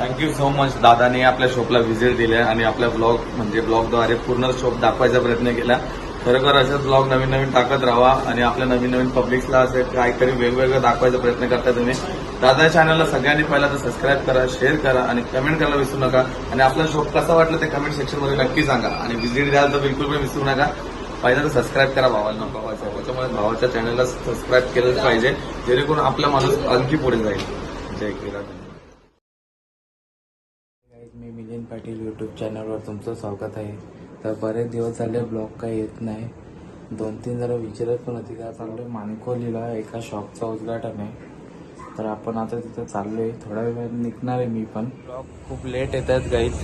Thank you so much दादाने आपल्या शॉपला व्हिजिट दिल्या आणि आपल्या ब्लॉग म्हणजे ब्लॉगद्वारे पूर्ण शॉप दाखवायचा प्रयत्न केला. खरोखर असेच ब्लॉग नवीन नवीन टाकत राहा आणि आपल्या नवीन नवीन पब्लिकला असे काहीतरी वेगवेगळं दाखवायचा प्रयत्न करता तुम्ही. दादा चॅनलला सगळ्यांनी पहिला तर सबस्क्राईब करा शेअर करा आणि कमेंट करायला विसरू नका. आणि आपला शॉप कसा वाटलं ते कमेंट सेक्शनमध्ये नक्की सांगा. आणि व्हिजिट द्याल तर बिलकुल पण विसरू नका. पहिला तर सबस्क्राईब करा भावाला भावाच्या त्याच्यामुळे भावाच्या चॅनलला सबस्क्राईब केलंच पाहिजे. जेणेकरून आपला माणूस आणखी पुढे जाईल. जय किरा मी मिलिंद पाटील यूट्यूब चॅनलवर तुमचं स्वागत आहे. तर बरेच दिवस झाले ब्लॉग काही येत नाही. दोन तीन जरा विचारत पण होती का चाललोय मानकोलीला एका शॉपचं उद्घाटन आहे. तर आपण आता तिथं चाललो आहे थोड्या वेळ निघणार आहे मी पण. ब्लॉग खूप लेट येत आहेत गाईज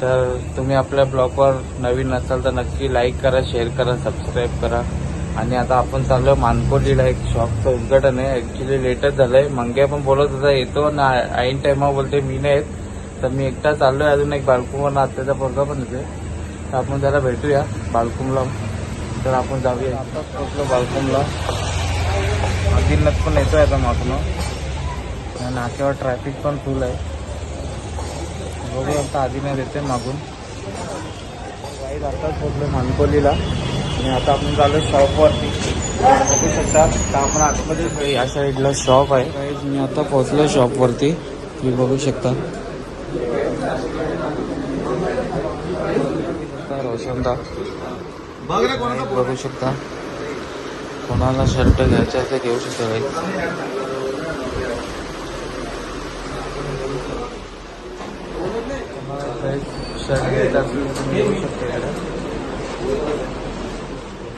तर तुम्ही आपल्या ब्लॉगवर नवीन असाल तर नक्की लाईक करा शेअर करा सबस्क्राईब करा. आणि आता आपण चाललोय मानकोलीला एक शॉपचं उद्घाटन आहे. ॲक्च्युली लेटच झालं आहे मंग्या पण बोलत होता येतो ना ऐन टायमा बोलते मी नाही येत. तर मी एकटा चाललोय अजून एक बालकुमर आत्याचा पोरगा पण येते तर आपण जरा भेटूया बालकुमला तर आपण जाऊया. आता पोहोचलो बालकुमला आदिनाथ पण येतोय आता मागून. आणि नाक्यावर ट्रॅफिक पण फुल आहे. बघू आता आदिनाथ येते मागून. काही आताच पोचलो मानकोलीला. आणि आता आपण चालू शॉपवरती बघू शकता तर आपण आतमध्ये या साईडला शॉप आहे. मी आता पोहोचलो शॉपवरती तुम्ही बघू शकता. रोशनदा. बघ शकता. कोणाला शर्ट घ्यायचा ते घेऊ शकता शर्ट घ्यायचा.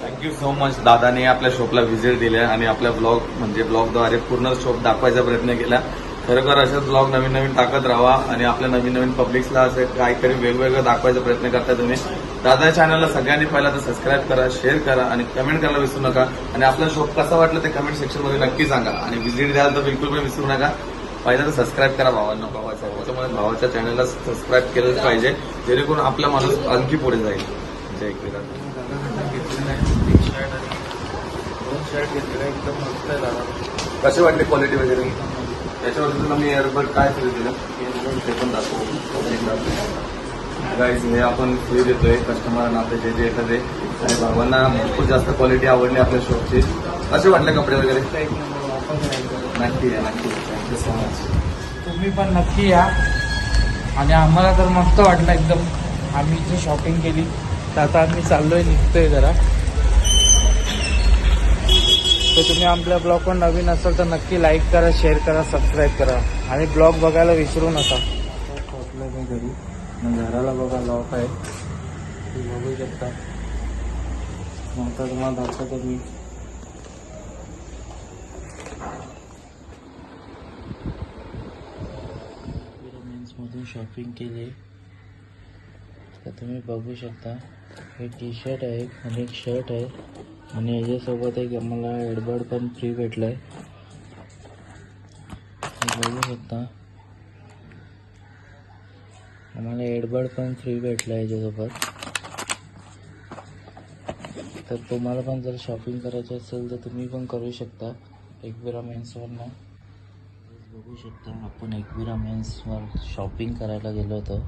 थँक्यू सो मच दादाने आपल्या शॉपला व्हिजिट दिल्या आणि आपल्या ब्लॉग म्हणजे ब्लॉगद्वारे पूर्ण शॉप दाखवायचा प्रयत्न केला. खरोखर असेच ब्लॉग नवीन नवीन टाकत राहा आणि आपल्या नवीन नवीन पब्लिकला असे काहीतरी वेगवेगळं दाखवायचा प्रयत्न करता तुम्ही. दादा चॅनलला सगळ्यांनी पहिला तर सबस्क्राईब करा शेअर करा आणि कमेंट करायला विसरू नका. आणि आपला शॉप कसा वाटलं ते कमेंट सेक्शनमध्ये नक्की सांगा. आणि व्हिजिट द्याल तर बिलकुल पण विसरू नका. पहिला तर सबस्क्राईब करा भावांना भावाच्या त्याच्यामुळे भावाच्या चॅनलला सबस्क्राईब केलंच पाहिजे जेणेकरून आपला माणूस आणखी पुढे जाईल. जय दादा. कसे वाटले क्वालिटी वगैरे? त्याच्यावरती तुला मी एअरबड काय फ्री दिलं. ते पण दाखवू. गाईज हे आपण फ्री देतोय. कस्टमरांना आपले जे जे एखादे. आणि बाबांना भरपूर जास्त क्वालिटी आवडली आपल्या शॉपची असे वाटले कपडे वगैरे? नक्की या नक्की. थँक्यू सो मच तुम्ही पण नक्की या. आणि आम्हाला तर मस्त वाटलं एकदम. आम्ही जी शॉपिंग केली. तर आता आम्ही चाललोय निघतोय जरा. तर तुम्ही आपल्या ब्लॉगवर नवीन असाल तर नक्की लाईक करा शेअर करा सबस्क्राईब करा. आणि ब्लॉग बघायला विसरू नका. पोहोचलं मी घरी मग घराला बघा लॉक आहे. ते बघू शकता. मग तुम्हाला दाखवतो मी. मधून शॉपिंग केली. तर तुम्ही बघू शकता. हे टी शर्ट आहे आणि एक शर्ट आहे. आणि याच्यासोबत एक आम्हाला एडबर्ड पण फ्री भेटलं आहे बघू शकता. आम्हाला एडबर्ड पण फ्री भेटलं आहे याच्यासोबत. तर तुम्हाला पण जर शॉपिंग करायची असेल तर तुम्ही पण करू शकता. एकविरा मेन्सवरनं बघू शकता आपण एकविरा मेन्सवर शॉपिंग करायला गेलो होतो.